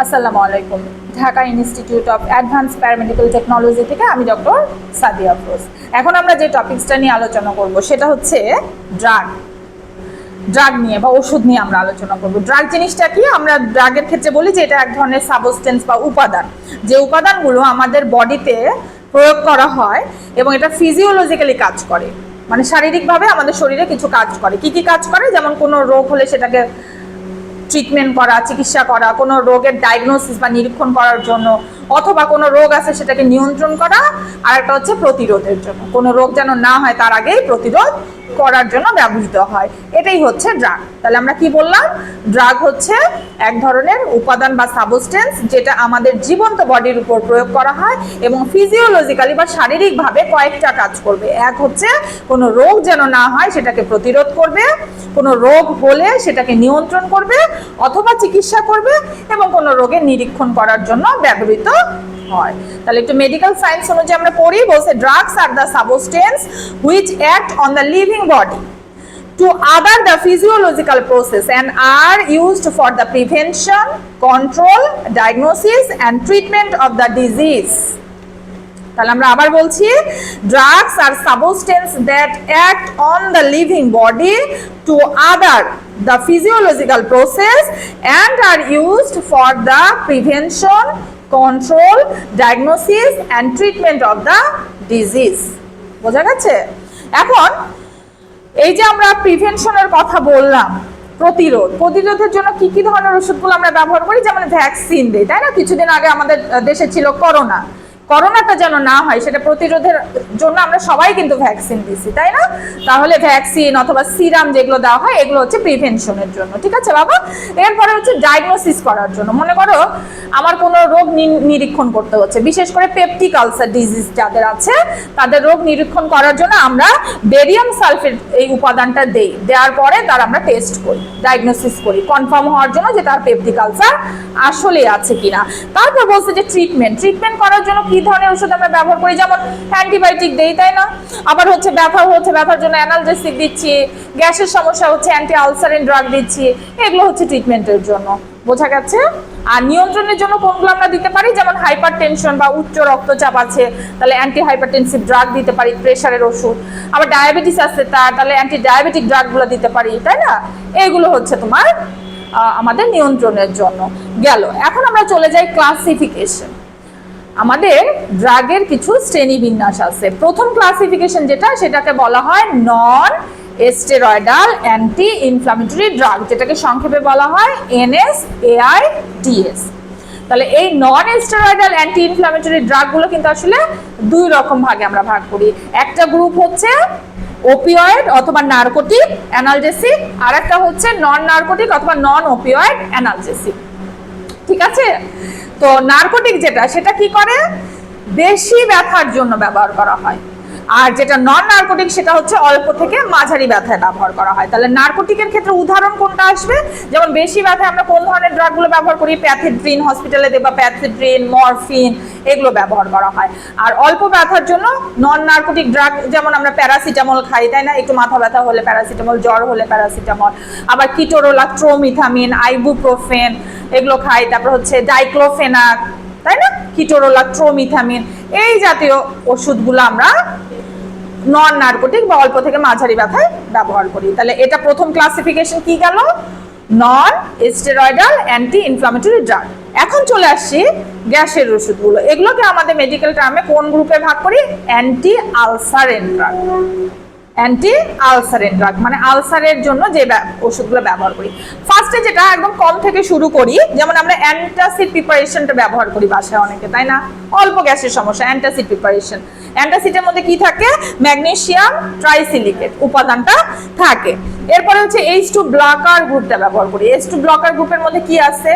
আসসালামু আলাইকুম। Dhaka institute of advance paramedical technology থেকে আমি ডক্টর সাদিয়া আফরোজ। এখন আমরা যে টপিকসটা নিয়ে আলোচনা করব, সেটা হচ্ছে ড্রাগ ড্রাগ নিয়ে বা ওষুধ নিয়ে আমরা আলোচনা করব। ড্রাগ জিনিসটা কি? আমরা ড্রাগের ক্ষেত্রে বলি যে এটা এক ধরনের সাবস্টেন্স বা উপাদান। যে উপাদানগুলো আমাদের বডিতে প্রয়োগ করা হয় এবং এটা ফিজিওলজিক্যালি কাজ করে। মানে শারীরিকভাবে আমাদের শরীরে কিছু কাজ করে। কি কি কাজ করে? যেমন কোনো রোগ হলে সেটাকে ট্রিটমেন্ট করা চিকিৎসা করা কোনো রোগের ডায়াগনোসিস বা নিরীক্ষণ করার জন্য অথবা কোনো রোগ আছে সেটাকে নিয়ন্ত্রণ করা, আর একটা হচ্ছে প্রতিরোধের জন্য। কোনো রোগ যেন না হয় তার আগেই প্রতিরোধ করার জন্য ব্যবহৃত হয়। এটাই হচ্ছে ড্রাগ। তাহলে আমরা কি বললাম? ড্রাগ হচ্ছে এক ধরনের উপাদান বা সাবস্টেন্স যেটা আমাদের জীবন্ত বডির উপর প্রয়োগ করা হয় এবং ফিজিওলজিক্যালি বা শারীরিকভাবে কয়েকটা কাজ করবে। এক হচ্ছে কোনো রোগ যেন না হয় সেটাকে প্রতিরোধ করবে, কোনো রোগ হলে সেটাকে নিয়ন্ত্রণ করবে অথবা চিকিৎসা করবে এবং কোনো রোগের নিরীক্ষণ করার জন্য ব্যবহৃত হয় তাহলে একটু মেডিকেল সায়েন্স অনুযায়ী আমরা পড়ি বলছে drugs are the substance which act on the living body to other the physiological process and are used for the prevention, control, diagnosis and treatment of the. তাহলে আমরা আবার বলছি drugs are substance that act on the living body to other the physiological process and are used for the prevention control diagnosis and treatment of the disease বোঝা গেছে? এখন, এই যে আমরা প্রিভেনশনের কথা বললাম, প্রতিরোধ। প্রতিরোধের জন্য কি কি ধরনের ওষুধগুলো আমরা ব্যবহার করি? যেমন ভ্যাকসিন দিই তাই না? কিছুদিন আগে আমাদের দেশে ছিল করোনা করোনাটা যেন না হয়, সেটা প্রতিরোধের জন্য আমরা সবাই কিন্তু ভ্যাকসিন দিছি তাই না? তাহলে ভ্যাকসিন অথবা সিরাম যেগুলো দেওয়া হয়, এগুলো হচ্ছে প্রিভেনশনের জন্য, ঠিক আছে বাবা? এরপরে হচ্ছে ডায়াগনোসিস করার জন্য। মনে করো, আমার কোনো রোগ নিরীক্ষণ করতে হচ্ছে, বিশেষ করে পেপটিক আলসার ডিজিজ যাদের আছে, তাদের রোগ নিরীক্ষণ করার জন্য আমরা বেরিয়াম সালফেট এই উপাদানটা দেই। দেওয়ার পরে তার আমরা টেস্ট করি ডায়াগনোসিস করি কনফার্ম হওয়ার জন্য যে তার পেপটিক আলসার আসলে আছে কিনা। তারপর বলছে যে ট্রিটমেন্ট ট্রিটমেন্ট করার জন্য কি ধরনের ওষুধ আমরা ব্যবহার করি, যেমন অ্যান্টিবায়োটিক দেই, তাই না? আবার হচ্ছে ব্যথা, হচ্ছে ব্যথার জন্য অ্যানালজেসিক দিচ্ছি, গ্যাসের সমস্যা হচ্ছে অ্যান্টি আলসারিন ড্রাগ দিচ্ছি, এগুলো হচ্ছে ট্রিটমেন্টের জন্য। বোঝা গেছে? আর নিয়ন্ত্রণের জন্য কোনগুলো আমরা দিতে পারি? যেমন হাইপার টেনশন বা উচ্চ রক্তচাপ আছে, তাহলে অ্যান্টি হাইপারটেনসিভ ড্রাগ দিতে পারি, প্রেশারের ওষুধ। আবার ডায়াবেটিস আছে, তার, তাহলে অ্যান্টি ডায়াবেটিক ড্রাগগুলো দিতে পারি, তাই না? এগুলো হচ্ছে তোমার আমাদের নিয়ন্ত্রণের জন্য। গেল, এখন আমরা চলে যাই ক্লাসিফিকেশন আমাদের ড্রাগের কিছু শ্রেণি বিন্যাস আছে। প্রথম ক্লাসিফিকেশন যেটা, সেটাকে বলা হয় non steroidal anti inflammatory drug যেটাকে সংক্ষেপে বলা হয় এনএস এআই ডিএস তাহলে এই নন স্টেরয়েডাল অ্যান্টি ইনফ্লামেটরি ড্রাগগুলো কিন্তু আসলে দুই রকম ভাগে আমরা ভাগ করি। একটা গ্রুপ হচ্ছে ওপিওয়েড অথবা নার্কোটিক অ্যানালজেসিক আর একটা হচ্ছে নন নার্কোটিক অথবা নন ওপিওয়েড অ্যানালজেসিক ঠিক আছে? তো নার্কোটিক যেটা, সেটা কি করে? বেশি ব্যথার জন্য ব্যবহার করা হয়। আর যেটা নন নার্কোটিক সেটা হচ্ছে অল্প থেকে মাঝারি ব্যথায় ব্যবহার করা হয়। তাহলে নার্কোটিকের ক্ষেত্রে উদাহরণ কোনটা আসবে? যেমন বেশি ব্যথায় আমরা কোন ধরনের ড্রাগগুলো ব্যবহার করি? প্যাথেড্রিন হসপিটালে দেবা প্যাথেড্রিন মরফিন এগুলো ব্যবহার করা হয়। আর অল্প ব্যথার জন্য নন নার্কোটিক ড্রাগ যেমন আমরা প্যারাসিটামল খাই, তাই না? একটু মাথা ব্যথা হলে প্যারাসিটামল জ্বর হলে প্যারাসিটামল আবার কিটোরোলা ট্রোমিথামিন আইবুপ্রোফেন এগুলো খাই। তারপর হচ্ছে ডাইক্লোফেনাক তাই না? কিটোরোলা ট্রোমিথামিন এই জাতীয় ওষুধগুলো আমরা নন নার্কোটিক বা অল্প থেকে মাঝারি ব্যথায় ব্যবহার করি। তাহলে এটা প্রথম ক্লাসিফিকেশন কি গেল? Non steroidal anti inflammatory drug এখন চলে আসছি গ্যাসের ওষুধগুলো। এগুলোকে আমাদের মেডিকেল টার্মে কোন গ্রুপে ভাগ করি? Anti ulcerant drug anti ulcerant drug মানে আলসারের জন্য যে ওষুধগুলো ব্যবহার করি। ফার্স্টে যেটা একদম কম থেকে শুরু করি, যেমন আমরা অ্যান্টাসিড প্রিপারেশনটা ব্যবহার করি বাসায় অনেকে, তাই না? অল্প গ্যাসের সমস্যা অ্যান্টাসিড প্রিপারেশন অ্যান্টাসিডের মধ্যে কি থাকে? ম্যাগনেসিয়াম ট্রাইসিলিকেট উপাদানটা থাকে। এরপরে হচ্ছে এইচ টু ব্লকার গ্রুপটা ব্যবহার করি। এইচ টু ব্লকার গ্রুপের মধ্যে কি আছে?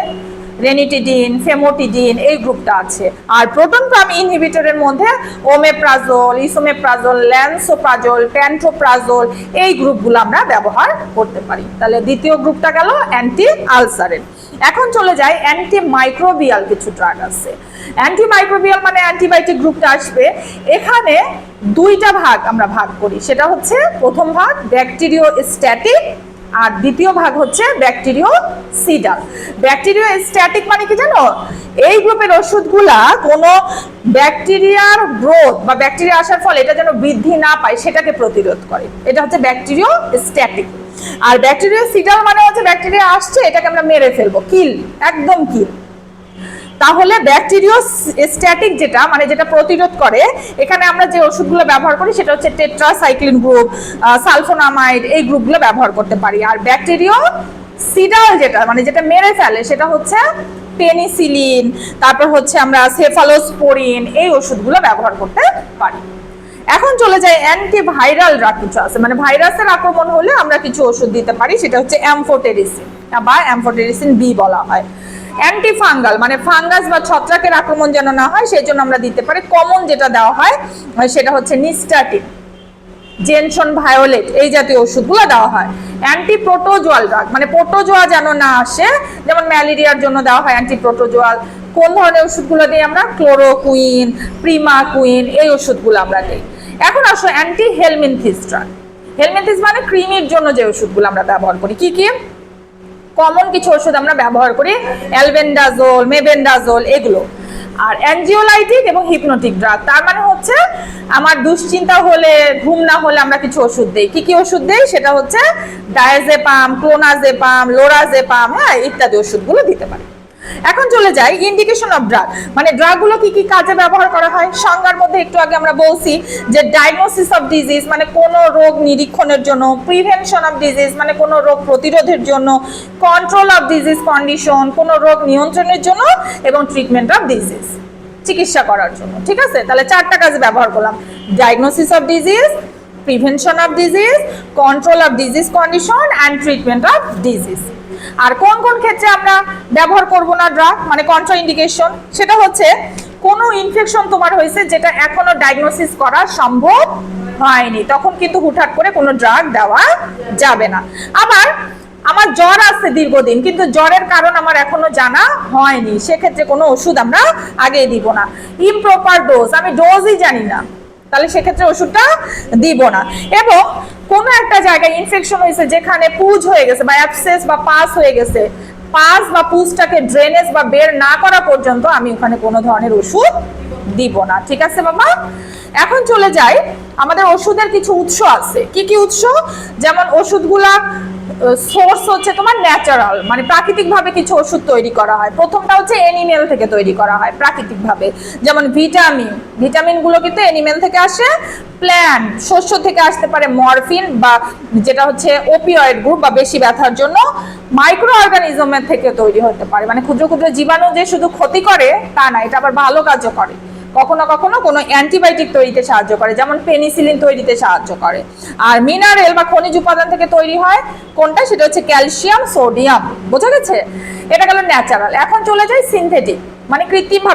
রেনিটিডিন ফেমোটিডিন এই গ্রুপটা আছে। আর প্রোটন পাম্প ইনহিবিটরের মধ্যে ওমেপ্রাজোল ইসোমেপ্রাজোল ল্যান্সোপ্রাজোল প্যান্টোপ্রাজোল এই গ্রুপগুলো আমরা ব্যবহার করতে পারি। তাহলে দ্বিতীয় গ্রুপটা গেল অ্যান্টি আলসারের এখন চলে যায় অ্যান্টি মাইক্রোবিয়াল কিছু ড্রাগ আছে। অ্যান্টি মাইক্রোবিয়াল মানে অ্যান্টিবায়োটিক গ্রুপটা আসবে। এখানে দুইটা ভাগ আমরা ভাগ করি। সেটা হচ্ছে প্রথম ভাগ ব্যাকটেরিও স্ট্যাটিক আর দ্বিতীয় ভাগ হচ্ছে ব্যাকটেরিও সিডাল। ব্যাকটেরিও স্ট্যাটিক মানে কি জানো? এই গ্রুপের ওষুধগুলা কোনো ব্যাকটেরিয়ার গ্রোথ বা ব্যাকটেরিয়া আসার ফলে এটা যেন বৃদ্ধি না পায়, সেটাকে প্রতিরোধ করে। এটা হচ্ছে ব্যাকটেরিও স্ট্যাটিক আর ব্যাকটেরিয়া সিডাল মানে হচ্ছে ব্যাকটেরিয়া আসছে, এটাকে আমরা মেরে ফেলব। কিল, একদম কিল। তাহলে ব্যাকটেরিও স্ট্যাটিক যেটা মানে যেটা প্রতিরোধ করে, এখানে আমরা যে ওষুধগুলো ব্যবহার করি সেটা হচ্ছে টেট্রাসাইক্লিন গ্রুপ সালফোনামাইড এই গ্রুপগুলো ব্যবহার করতে পারি। আর ব্যাকটেরিও সিডাল যেটা মানে যেটা মেরে ফেলে, সেটা হচ্ছে পেনিসিলিন, তারপর হচ্ছে আমরা সেফালোস্পোরিন এই ওষুধগুলো ব্যবহার করতে পারি। এখন চলে যায় অ্যান্টিভাইরাল ড্রাগ কিছু আছে মানে ভাইরাসের আক্রমণ হলে আমরা কিছু ওষুধ দিতে পারি, সেটা হচ্ছে অ্যামফোটেরিসিন বা অ্যামফোটেরিসিন বি বলা হয়। অ্যান্টি ফাঙ্গাল মানে ফাঙ্গাস বা ছত্রাকের আক্রমণ যেন না হয়, সেই জন্য আমরা দিতে পারি। কমন যেটা দেওয়া হয়, সেটা হচ্ছে নিস্টাটিন জেনসন ভায়োলেট এই জাতীয় ওষুধগুলো দেওয়া হয়। অ্যান্টি প্রোটোজোয়াল ড্রাগ মানে প্রোটোজোয়া যেন না আসে, যেমন ম্যালেরিয়ার জন্য দেওয়া হয় অ্যান্টি প্রোটোজোয়াল কোন ধরনের ওষুধগুলো দিই আমরা? ক্লোরোকুইন প্রিমাকুইন এই ওষুধগুলো আমরা দিই। এখন আসো অ্যান্টি হেলমিনথিস ড্রাগ হেলমিনথিস মানে ক্রিমির জন্য যে ওষুধগুলো আমরা ব্যবহার করি। কি কি? কমন কিছু ওষুধ আমরা ব্যবহার করি অ্যালবেন্ডাজোল মেবেন্ডাজোল এগুলো। আর অ্যানজিওলাইটিক এবং হিপনোটিক ড্রাগ তার মানে হচ্ছে আমার দুশ্চিন্তা হলে, ঘুম না হলে আমরা কিছু ওষুধ দেই। কি কি ওষুধ দেই? সেটা হচ্ছে ডায়াজেপাম ক্লোনাজেপাম লোরাজেপাম হ্যাঁ ইত্যাদি ওষুধগুলো দিতে পারি। এখন চলে যাই ইন্ডিকেশন অফ ড্রাগ মানে ড্রাগগুলো কি কি কাজে ব্যবহার করা হয়? সংজ্ঞার মধ্যে একটু আগে আমরা বলছি যে ডায়াগনোসিস অফ ডিজিজ মানে কোন রোগ নিরীক্ষণের জন্য প্রিভেনশন অফ ডিজিজ মানে কোন রোগ প্রতিরোধের জন্য কন্ট্রোল অফ ডিজিজ কন্ডিশন কোন রোগ নিয়ন্ত্রণের জন্য এবং ট্রিটমেন্ট অফ ডিজিজ চিকিৎসা করার জন্য। ঠিক আছে? তাহলে চারটা কাজে ব্যবহার করলাম। Diagnosis of disease prevention of disease control of disease condition and treatment of disease আর কোন কোন ক্ষেত্রে আমরা ব্যবহার করব না ড্রাগ মানে কন্ট্রা ইন্ডিকেশন সেটা হচ্ছে কোনো ইনফেকশন তোমার হয়েছে যেটা এখনও ডায়াগনোসিস করা সম্ভব হয়নি। তখন কিন্তু হুটহাট করে কোনো ড্রাগ দেওয়া যাবে না। আবার আমার জ্বর আছে দীর্ঘদিন, কিন্তু জ্বরের কারণ আমার এখনও জানা হয়নি। সেক্ষেত্রে কোনো ওষুধ আমরা আগে দিব না। ইমপ্রপার ডোজ আমি ডোজই জানি না। তাহলে সেক্ষেত্রে ওষুধটা দিব না। এবং কোনো একটা জায়গায় ইনফেকশন হয়েছে যেখানে পুজ হয়ে গেছে বা অ্যাবসেস বা পাস হয়ে গেছে পাস বা পুজটাকে ড্রেনেজ বা বের না করা পর্যন্ত আমি ওখানে কোনো ধরনের ওষুধ দিব না। ঠিক আছে বাবা? এখন চলে যাই। আমাদের ওষুধের কিছু উৎস আছে। কি কি উৎস? যেমন ওষুধগুলা সোর্স হচ্ছে তোমার ন্যাচারাল মানে প্রাকৃতিক ভাবে কিছু ওষুধ তৈরি করা হয়। প্রথমটা হচ্ছে এনিমেল থেকে তৈরি করা হয় প্রাকৃতিক ভাবে যেমন ভিটামিন ভিটামিনগুলো কিন্তু এনিমেল থেকে আসে প্ল্যান্ট শস্য থেকে আসতে পারে মরফিন বা যেটা হচ্ছে ওপিওয়েড গ্রুপ বা বেশি ব্যথার জন্য মাইক্রো অর্গানিজমের থেকে তৈরি হতে পারে। মানে ক্ষুদ্র ক্ষুদ্র জীবাণু যে শুধু ক্ষতি করে, তা না, এটা আবার ভালো কাজও করে। কখনো কখনো কোনো অ্যান্টিবায়োটিক তৈরিতে সাহায্য করে, যেমন পেনিসিলিন তৈরিতে সাহায্য করে। আর মিনারেল বা খনিজ উপাদান থেকে তৈরি হয় কোনটা? সেটা হচ্ছে ক্যালসিয়াম, সোডিয়াম। বোঝা গেছে? এটা গেল ন্যাচারাল। এখন চলে যায় সিনথেটিক মানে কৃত্রিম ভাবে